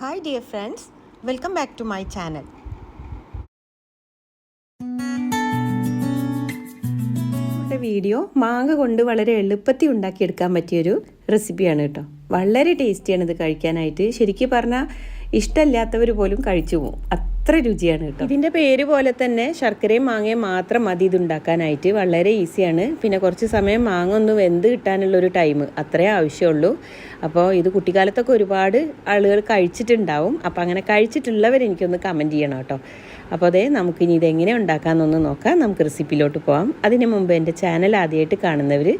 Hi dear friends welcome back to my channel video മാങ്ങ കൊണ്ട് വളരെ എളുപ്പത്തിൽ ഉണ്ടാക്കിയെടുക്കാൻ പറ്റിയൊരു റെസിപ്പിയാണ് കേട്ടോ. വളരെ ടേസ്റ്റിയാണ് ഇത് കഴിക്കാനായിട്ട്. ശരിക്കും പറഞ്ഞാൽ ഇഷ്ടമില്ലാത്തവർ പോലും കഴിച്ചു പോകും. അത്ര രുചിയാണ് കേട്ടോ. ഇതിന്റെ പേര് പോലെ തന്നെ ശർക്കരയും മാങ്ങയും മാത്രം മതി ഇത് ഉണ്ടാക്കാനായിട്ട് വളരെ ഈസിയാണ്. പിന്നെ കുറച്ച് സമയം മാങ്ങ ഒന്ന് വെന്ത് കിട്ടാനുള്ളൊരു ടൈം അത്രേ ആവശ്യമുള്ളൂ. അപ്പോൾ ഇത് കുട്ടിക്കാലത്തൊക്കെ ഒരുപാട് ആളുകൾ കഴിച്ചിട്ടുണ്ടാവും. അപ്പോൾ അങ്ങനെ കഴിച്ചിട്ടുള്ളവർ എനിക്കൊന്ന് കമന്റ് ചെയ്യണം കേട്ടോ. അപ്പോൾ അതേ നമുക്കിനി ഇതെങ്ങനെ ഉണ്ടാക്കാമെന്നൊന്ന് നോക്കാം. നമുക്ക് റെസിപ്പിയിലോട്ട് പോകാം അതിന് മുമ്പ് എന്റെ ചാനൽ ആദ്യമായിട്ട് കാണുന്നവർ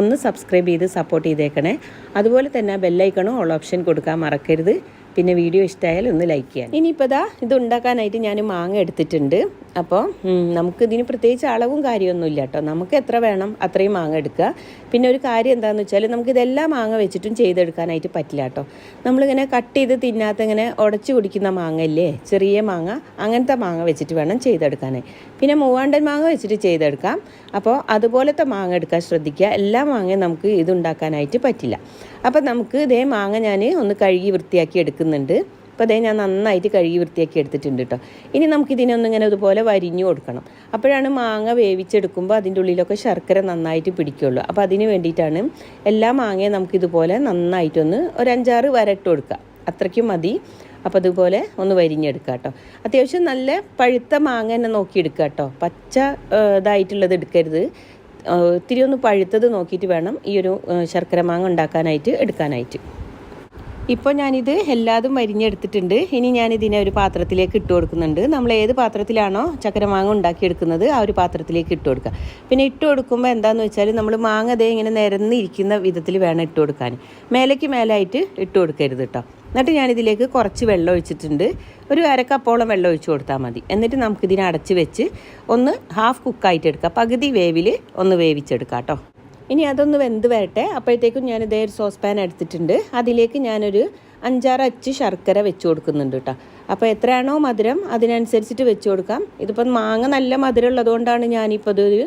ഒന്ന് സബ്സ്ക്രൈബ് ചെയ്ത് സപ്പോർട്ട് ചെയ്തേക്കണേ. അതുപോലെ തന്നെ ബെല്ലൈക്കണോ ഓൾ ഓപ്ഷൻ കൊടുക്കാൻ മറക്കരുത്. പിന്നെ വീഡിയോ ഇഷ്ടമായാൽ ഒന്ന് ലൈക്ക് ചെയ്യാം ഇനിയിപ്പോൾ ഇതാ ഇത് ഉണ്ടാക്കാനായിട്ട് ഞാൻ മാങ്ങ എടുത്തിട്ടുണ്ട്. അപ്പോൾ നമുക്ക് നമുക്കിതിന് പ്രത്യേകിച്ച് അളവും കാര്യമൊന്നുമില്ല കേട്ടോ. നമുക്ക് എത്ര വേണം അത്രയും മാങ്ങ എടുക്കുക. പിന്നെ ഒരു കാര്യം എന്താണെന്ന് വെച്ചാൽ നമുക്കിതെല്ലാം മാങ്ങ വെച്ചിട്ടും ചെയ്തെടുക്കാനായിട്ട് പറ്റില്ല കേട്ടോ. നമ്മളിങ്ങനെ കട്ട് ചെയ്ത് തിന്നാത്ത ഇങ്ങനെ ഉടച്ചു കുടിക്കുന്ന മാങ്ങ ഇല്ലേ ചെറിയ മാങ്ങ അങ്ങനത്തെ മാങ്ങ വെച്ചിട്ട് വേണം ചെയ്തെടുക്കാനായി പിന്നെ മൂവാണ്ടൻ മാങ്ങ വെച്ചിട്ട് ചെയ്തെടുക്കാം. അപ്പോൾ അതുപോലത്തെ മാങ്ങ എടുക്കാൻ ശ്രദ്ധിക്കുക. എല്ലാ മാങ്ങയും നമുക്ക് ഇതുണ്ടാക്കാനായിട്ട് പറ്റില്ല. അപ്പോൾ നമുക്ക് ഇതേ മാങ്ങ ഞാൻ ഒന്ന് കഴുകി വൃത്തിയാക്കി എടുക്കുന്നുണ്ട്. അപ്പോൾ അതേ ഞാൻ നന്നായിട്ട് കഴുകി വൃത്തിയാക്കി എടുത്തിട്ടുണ്ട് കേട്ടോ ഇനി നമുക്ക് ഇതിനൊന്നിങ്ങനെ ഇതുപോലെ വരിഞ്ഞു കൊടുക്കണം. അപ്പോഴാണ് മാങ്ങ വേവിച്ചെടുക്കുമ്പോൾ അതിന്റെ ഉള്ളിലൊക്കെ ശർക്കര നന്നായിട്ട് പിടിക്കുള്ളൂ. അപ്പോൾ അതിന് വേണ്ടിയിട്ടാണ് എല്ലാ മാങ്ങയും നമുക്കിതുപോലെ നന്നായിട്ടൊന്ന് ഒരു അഞ്ചാറ് വരട്ട് കൊടുക്കുക. അത്രയ്ക്കും മതി. അപ്പോൾ അതുപോലെ ഒന്ന് വരിഞ്ഞെടുക്കുക കേട്ടോ അത്യാവശ്യം നല്ല പഴുത്ത മാങ്ങ തന്നെ നോക്കിയെടുക്കുക കേട്ടോ പച്ച ഇതായിട്ടുള്ളത് എടുക്കരുത്. ഒത്തിരി ഒന്ന് പഴുത്തത് നോക്കിയിട്ട് വേണം ഈ ഒരു ശർക്കര മാങ്ങ ഉണ്ടാക്കാനായിട്ട് എടുക്കാനായിട്ട്. ഇപ്പോൾ ഞാനിത് എല്ലാതും വരിഞ്ഞെടുത്തിട്ടുണ്ട് ഇനി ഞാനിതിനെ ഒരു പാത്രത്തിലേക്ക് ഇട്ട് കൊടുക്കുന്നുണ്ട്. നമ്മൾ ഏത് പാത്രത്തിലാണോ ചക്കരമാങ്ങ ഉണ്ടാക്കിയെടുക്കുന്നത് ആ ഒരു പാത്രത്തിലേക്ക് ഇട്ട് കൊടുക്കുക. പിന്നെ ഇട്ട് കൊടുക്കുമ്പോൾ എന്താണെന്ന് വെച്ചാൽ നമ്മൾ മാങ്ങ അതേ ഇങ്ങനെ നിരന്നിരിക്കുന്ന വിധത്തിൽ വേണം ഇട്ട് കൊടുക്കാൻ. മേലേക്ക് മേലായിട്ട് ഇട്ട് കൊടുക്കരുത് കേട്ടോ എന്നിട്ട് ഞാനിതിലേക്ക് കുറച്ച് വെള്ളം ഒഴിച്ചിട്ടുണ്ട്. ഒരു അരക്കപ്പോളം വെള്ളം ഒഴിച്ച് കൊടുത്താൽ മതി. എന്നിട്ട് നമുക്കിതിനെ അടച്ച് വെച്ച് ഒന്ന് ഹാഫ് കുക്കായിട്ട് എടുക്കുക പകുതി വേവിൽ ഒന്ന് വേവിച്ചെടുക്കാം കേട്ടോ ഇനി അതൊന്ന് വെന്ത് വരട്ടെ. അപ്പോഴത്തേക്കും ഞാൻ ഇതേ ഒരു സോസ് പാൻ എടുത്തിട്ടുണ്ട്. അതിലേക്ക് ഞാനൊരു അഞ്ചാറ് അച്ച് ശർക്കര വെച്ച് കൊടുക്കുന്നുണ്ട് കേട്ടോ അപ്പോൾ എത്രയാണോ മധുരം അതിനനുസരിച്ചിട്ട് വെച്ച് കൊടുക്കാം. ഇതിപ്പം മാങ്ങ നല്ല മധുരം ഉള്ളതുകൊണ്ടാണ് ഞാനിപ്പോൾ ഇതൊരു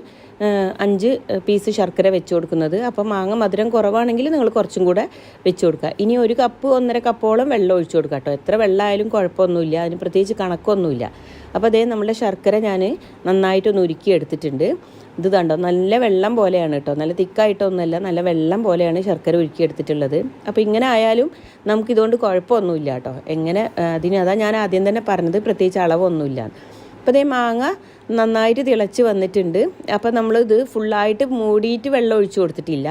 അഞ്ച് പീസ് ശർക്കര വെച്ച് കൊടുക്കുന്നത്. അപ്പോൾ മാങ്ങ മധുരം കുറവാണെങ്കിൽ നിങ്ങൾ കുറച്ചും കൂടെ വെച്ച് കൊടുക്കുക. ഇനി ഒരു കപ്പ് ഒന്നര കപ്പോളം വെള്ളം ഒഴിച്ചു കൊടുക്കുക കേട്ടോ. എത്ര വെള്ളമായാലും കുഴപ്പമൊന്നുമില്ല. അതിന് പ്രത്യേകിച്ച് കണക്കൊന്നുമില്ല. അപ്പോൾ അതേ നമ്മുടെ ശർക്കര ഞാൻ നന്നായിട്ടൊന്ന് ഉരുക്കി എടുത്തിട്ടുണ്ട്. ഇത് കണ്ടോ? നല്ല വെള്ളം പോലെയാണ് കേട്ടോ. നല്ല തിക്കായിട്ടൊന്നുമല്ല നല്ല വെള്ളം പോലെയാണ് ശർക്കര ഉരുക്കി എടുത്തിട്ടുള്ളത്. അപ്പോൾ ഇങ്ങനെ ആയാലും നമുക്കിതുകൊണ്ട് കുഴപ്പമൊന്നുമില്ല കേട്ടോ. എങ്ങനെ അതിന് അതാ ഞാൻ ആദ്യം തന്നെ പറഞ്ഞത് പ്രത്യേകിച്ച് അളവൊന്നുമില്ല. അപ്പോൾ ഈ മാങ്ങ നന്നായിട്ട് തിളച്ച് വന്നിട്ടുണ്ട്. അപ്പോൾ നമ്മളിത് ഫുള്ളായിട്ട് മൂടിയിട്ട് വെള്ളം ഒഴിച്ചു കൊടുത്തിട്ടില്ല.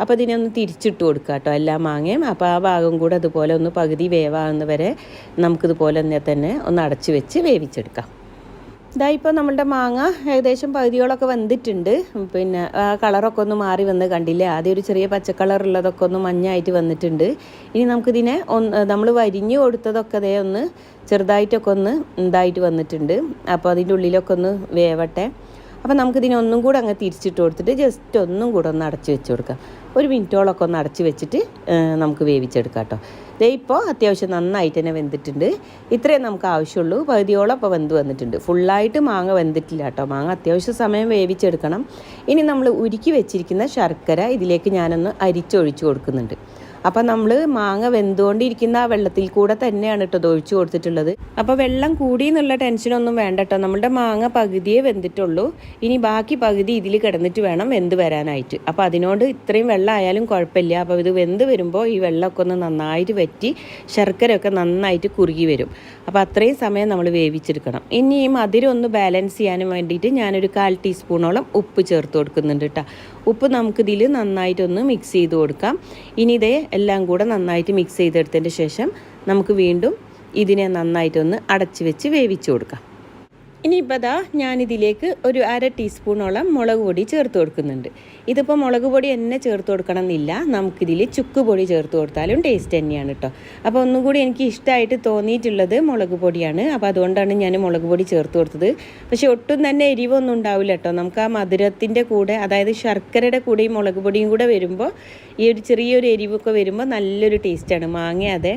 അപ്പോൾ ഇതിനെ ഒന്ന് തിരിച്ചിട്ട് കൊടുക്കുക കേട്ടോ എല്ലാ മാങ്ങയും. അപ്പോൾ ആ ഭാഗം കൂടെ അതുപോലെ ഒന്ന് പകുതി വേവാകുന്നവരെ നമുക്കിതുപോലെ തന്നെ ഒന്ന് അടച്ച് വെച്ച് വേവിച്ചെടുക്കാം. ഇതാ ഇപ്പോൾ നമ്മളുടെ മാങ്ങ ഏകദേശം പകുതിയോളൊക്കെ വന്നിട്ടുണ്ട്. പിന്നെ കളറൊക്കെ ഒന്ന് മാറി വന്ന് കണ്ടില്ലേ? ആദ്യം ഒരു ചെറിയ പച്ചക്കളറുള്ളതൊക്കെ ഒന്ന് മഞ്ഞായിട്ട് വന്നിട്ടുണ്ട്. ഇനി നമുക്കിതിനെ ഒന്ന് നമ്മൾ വരിഞ്ഞു കൊടുത്തതൊക്കെ അതേ ഒന്ന് ചെറുതായിട്ടൊക്കെ ഒന്ന് ഇതായിട്ട് വന്നിട്ടുണ്ട്. അപ്പോൾ അതിന്റെ ഉള്ളിലൊക്കെ ഒന്ന് വേവട്ടെ. അപ്പോൾ നമുക്കിതിനെ ഒന്നും കൂടെ അങ്ങ് തിരിച്ചിട്ട് കൊടുത്തിട്ട് ജസ്റ്റ് ഒന്നും കൂടെ ഒന്ന് അടച്ച് വെച്ച് കൊടുക്കാം. ഒരു മിനിറ്റോളൊക്കെ ഒന്ന് അടച്ച് വെച്ചിട്ട് നമുക്ക് വേവിച്ചെടുക്കാം കേട്ടോ. ദേ ഇപ്പോൾ അത്യാവശ്യം നന്നായിട്ട് തന്നെ വെന്തിട്ടുണ്ട്. ഇത്രയും നമുക്ക് ആവശ്യമുള്ളൂ. പകുതിയോളം അപ്പോൾ വെന്ത് വന്നിട്ടുണ്ട്. ഫുള്ളായിട്ട് മാങ്ങ വെന്തിട്ടില്ല കേട്ടോ. മാങ്ങ അത്യാവശ്യം സമയം വേവിച്ചെടുക്കണം. ഇനി നമ്മൾ ഉരുക്കി വെച്ചിരിക്കുന്ന ശർക്കര ഇതിലേക്ക് ഞാനൊന്ന് അരിച്ചൊഴിച്ച് കൊടുക്കുന്നുണ്ട്. അപ്പം നമ്മൾ മാങ്ങ വെന്തുകൊണ്ടിരിക്കുന്ന ആ വെള്ളത്തിൽ കൂടെ തന്നെയാണ് കേട്ടോ ഒഴിച്ചു കൊടുത്തിട്ടുള്ളത്. അപ്പോൾ വെള്ളം കൂടി എന്നുള്ള ടെൻഷനൊന്നും വേണ്ട കേട്ടോ. നമ്മളുടെ മാങ്ങ പകുതിയേ വെന്തിട്ടുള്ളൂ. ഇനി ബാക്കി പകുതി ഇതിൽ കിടന്നിട്ട് വേണം വെന്ത് വരാനായിട്ട്. അപ്പോൾ അതിനോട് ഇത്രയും വെള്ളം ആയാലും കുഴപ്പമില്ല. അപ്പോൾ ഇത് വെന്ത് വരുമ്പോൾ ഈ വെള്ളമൊക്കെ ഒന്ന് നന്നായിട്ട് വറ്റി ശർക്കരയൊക്കെ നന്നായിട്ട് കുറുകി വരും. അപ്പോൾ അത്രയും സമയം നമ്മൾ വേവിച്ചെടുക്കണം. ഇനി ഈ മധുരം ഒന്ന് ബാലൻസ് ചെയ്യാനും വേണ്ടിയിട്ട് ഞാനൊരു കാൽ ടീസ്പൂണോളം ഉപ്പ് ചേർത്ത് കൊടുക്കുന്നുണ്ട് കേട്ടോ. ഉപ്പ് നമുക്കിതിൽ നന്നായിട്ടൊന്ന് മിക്സ് ചെയ്ത് കൊടുക്കാം. ഇനി ഇതേ എല്ലാം കൂടെ നന്നായിട്ട് മിക്സ് ചെയ്തെടുത്തതിന്റെ ശേഷം നമുക്ക് വീണ്ടും ഇതിനെ നന്നായിട്ടൊന്ന് അടച്ചു വെച്ച് വേവിച്ചു കൊടുക്കാം. ഇനിയിപ്പോൾ അതാ ഞാനിതിലേക്ക് ഒരു അര ടീസ്പൂണോളം മുളക് പൊടി ചേർത്ത് കൊടുക്കുന്നുണ്ട്. ഇതിപ്പോൾ മുളക് പൊടി തന്നെ ചേർത്ത് കൊടുക്കണം എന്നില്ല നമുക്കിതിൽ ചുക്ക് പൊടി ചേർത്ത് കൊടുത്താലും ടേസ്റ്റ് തന്നെയാണ് കേട്ടോ അപ്പോൾ ഒന്നും കൂടി എനിക്ക് ഇഷ്ടമായിട്ട് തോന്നിയിട്ടുള്ളത് മുളക് പൊടിയാണ്. അപ്പോൾ അതുകൊണ്ടാണ് ഞാൻ മുളക് പൊടി ചേർത്ത് കൊടുത്തത്. പക്ഷേ ഒട്ടും തന്നെ എരിവൊന്നും ഉണ്ടാവില്ല കേട്ടോ നമുക്ക് ആ മധുരത്തിന്റെ കൂടെ അതായത് ശർക്കരയുടെ കൂടെ ഈ മുളക് പൊടിയും കൂടെ വരുമ്പോൾ ഈ ഒരു ചെറിയൊരു എരിവൊക്കെ വരുമ്പോൾ നല്ലൊരു ടേസ്റ്റാണ് മാങ്ങ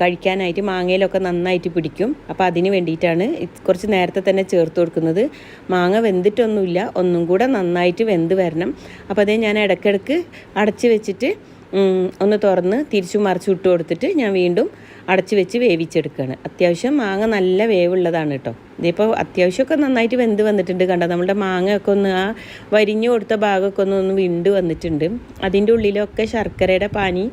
കഴിക്കാനായിട്ട് മാങ്ങയിലൊക്കെ നന്നായിട്ട് പിടിക്കും. അപ്പോൾ അതിന് വേണ്ടിയിട്ടാണ് കുറച്ച് നേരത്തെ തന്നെ ചേർത്ത് കൊടുക്കുന്നത്. മാങ്ങ വെന്തിട്ടൊന്നുമില്ല. ഒന്നും കൂടെ നന്നായിട്ട് വെന്ത് വരണം. അപ്പോൾ അതേ ഞാൻ ഇടയ്ക്കിടയ്ക്ക് അടച്ച് വെച്ചിട്ട് ഒന്ന് തുറന്ന് തിരിച്ചു മറിച്ചു ഇട്ട് കൊടുത്തിട്ട് ഞാൻ വീണ്ടും അടച്ച് വെച്ച് വേവിച്ചെടുക്കുകയാണ്. അത്യാവശ്യം മാങ്ങ നല്ല വേവുള്ളതാണ് കേട്ടോ. ഇതിപ്പോൾ അത്യാവശ്യമൊക്കെ നന്നായിട്ട് വെന്ത് വന്നിട്ടുണ്ട്. കണ്ടോ? നമ്മുടെ മാങ്ങയൊക്കെ ഒന്ന് ആ വരിഞ്ഞു കൊടുത്ത ഭാഗമൊക്കെ ഒന്ന് ഒന്ന് വിണ്ട് വന്നിട്ടുണ്ട്. അതിന്റെ ഉള്ളിലൊക്കെ ശർക്കരയുടെ പാനി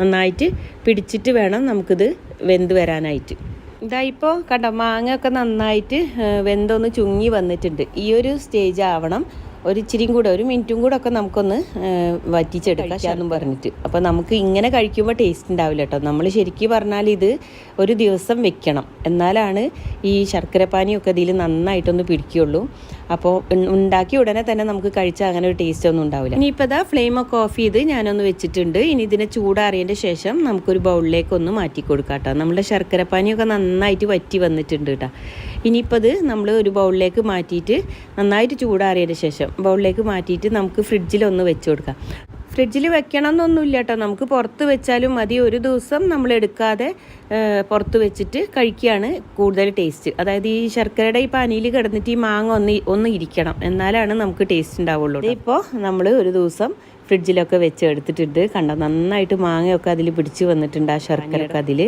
നന്നായിട്ട് പിടിച്ചിട്ട് വേണം നമുക്കിത് വെന്ത് വരാനായിട്ട്. ഇതാ ഇപ്പോൾ കണ്ടോ മാങ്ങയൊക്കെ നന്നായിട്ട് വെന്തൊന്ന് ചുങ്ങി വന്നിട്ടുണ്ട്. ഈ ഒരു സ്റ്റേജ് ആവണം. ഒരു ഇച്ചിരിയും കൂടെ ഒരു മിനിറ്റും കൂടെ ഒക്കെ നമുക്കൊന്ന് വറ്റിച്ചെടുക്കാം വറ്റിച്ചെടുക്കാമെന്നും പറഞ്ഞിട്ട്. അപ്പോൾ നമുക്ക് ഇങ്ങനെ കഴിക്കുമ്പോൾ ടേസ്റ്റ് ഉണ്ടാവില്ല കേട്ടോ നമ്മൾ ശരിക്കും പറഞ്ഞാൽ ഇത് ഒരു ദിവസം വെക്കണം. എന്നാലാണ് ഈ ശർക്കരപ്പാനിയൊക്കെ ഇതിൽ നന്നായിട്ടൊന്ന് പിടിക്കുകയുള്ളൂ അപ്പോൾ ഉണ്ടാക്കി ഉടനെ തന്നെ നമുക്ക് കഴിച്ചാൽ അങ്ങനെ ഒരു ടേസ്റ്റ് ഒന്നും ഉണ്ടാവില്ല. ഇനിയിപ്പോൾ ഇതാ ഫ്ലെയിമൊക്കെ ഓഫ് ചെയ്ത് ഞാനൊന്ന് വെച്ചിട്ടുണ്ട്. ഇനി ഇതിനെ ചൂടാറിയതിന്റെ ശേഷം നമുക്കൊരു ബൗളിലേക്ക് ഒന്ന് മാറ്റി കൊടുക്കാം കേട്ടോ നമ്മുടെ ശർക്കരപ്പാനിയൊക്കെ നന്നായിട്ട് വറ്റി വന്നിട്ടുണ്ട് കേട്ടോ ഇനിയിപ്പോൾ ഇത് നമ്മൾ ഒരു ബൗളിലേക്ക് മാറ്റിയിട്ട് നന്നായിട്ട് ചൂടാറിയതിന് ശേഷം ബൗളിലേക്ക് മാറ്റിയിട്ട് നമുക്ക് ഫ്രിഡ്ജിലൊന്ന് വെച്ച് കൊടുക്കാം. ഫ്രിഡ്ജിൽ വെക്കണം എന്നൊന്നുമില്ല കേട്ടോ നമുക്ക് പുറത്ത് വെച്ചാലും മതി. ഒരു ദിവസം നമ്മൾ എടുക്കാതെ പുറത്ത് വെച്ചിട്ട് കഴിക്കുകയാണ് കൂടുതൽ ടേസ്റ്റ്. അതായത് ഈ ശർക്കരയുടെ ഈ പാനിയിൽ കിടന്നിട്ട് ഈ മാങ്ങ ഒന്ന് ഒന്ന് ഇരിക്കണം. എന്നാലാണ് നമുക്ക് ടേസ്റ്റ് ഉണ്ടാവുള്ളൂ ഇപ്പോൾ നമ്മൾ ഒരു ദിവസം ഫ്രിഡ്ജിലൊക്കെ വെച്ച് എടുത്തിട്ടുണ്ട്. കണ്ടോ? നന്നായിട്ട് മാങ്ങയൊക്കെ അതിൽ പിടിച്ച് വന്നിട്ടുണ്ട് ആ ശർക്കരയൊക്കെ അതിൽ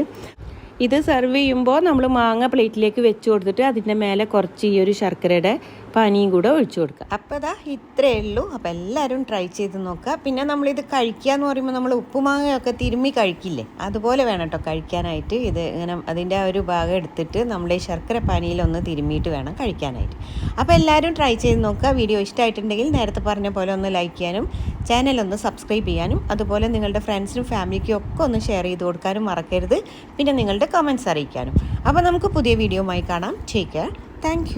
ഇത് സെർവ് ചെയ്യുമ്പോൾ നമ്മൾ മാങ്ങ പ്ലേറ്റിലേക്ക് വെച്ച് കൊടുത്തിട്ട് അതിന്റെ മേലെ കുറച്ച് ഈ ഒരു ശർക്കരയുടെ പാനിയും കൂടെ ഒഴിച്ചു കൊടുക്കുക. അപ്പോൾ ഇതാ ഇത്രയേ ഉള്ളൂ. അപ്പോൾ എല്ലാവരും ട്രൈ ചെയ്ത് നോക്കുക. പിന്നെ നമ്മളിത് കഴിക്കുക എന്ന് പറയുമ്പോൾ നമ്മൾ ഉപ്പുമാങ്ങയൊക്കെ തിരുമ്മി കഴിക്കില്ലേ? അതുപോലെ വേണം കേട്ടോ കഴിക്കാനായിട്ട്. ഇത് ഇങ്ങനെ അതിന്റെ ആ ഒരു ഭാഗം എടുത്തിട്ട് നമ്മുടെ ഈ ശർക്കര പനിയിലൊന്ന് തിരുമ്മിയിട്ട് വേണം കഴിക്കാനായിട്ട്. അപ്പോൾ എല്ലാവരും ട്രൈ ചെയ്ത് നോക്കുക. വീഡിയോ ഇഷ്ടമായിട്ടുണ്ടെങ്കിൽ നേരത്തെ പറഞ്ഞ പോലെ ഒന്ന് ലൈക്ക് ചെയ്യാനും ചാനൽ ഒന്ന് സബ്സ്ക്രൈബ് ചെയ്യാനും അതുപോലെ നിങ്ങളുടെ ഫ്രണ്ട്സിനും ഫാമിലിക്കും ഒക്കെ ഒന്ന് ഷെയർ ചെയ്ത് കൊടുക്കാനും മറക്കരുത്. പിന്നെ നിങ്ങളുടെ കമൻസ് അറിയിക്കാനും. അപ്പോൾ നമുക്ക് പുതിയ വീഡിയോയുമായി കാണാം. Take thank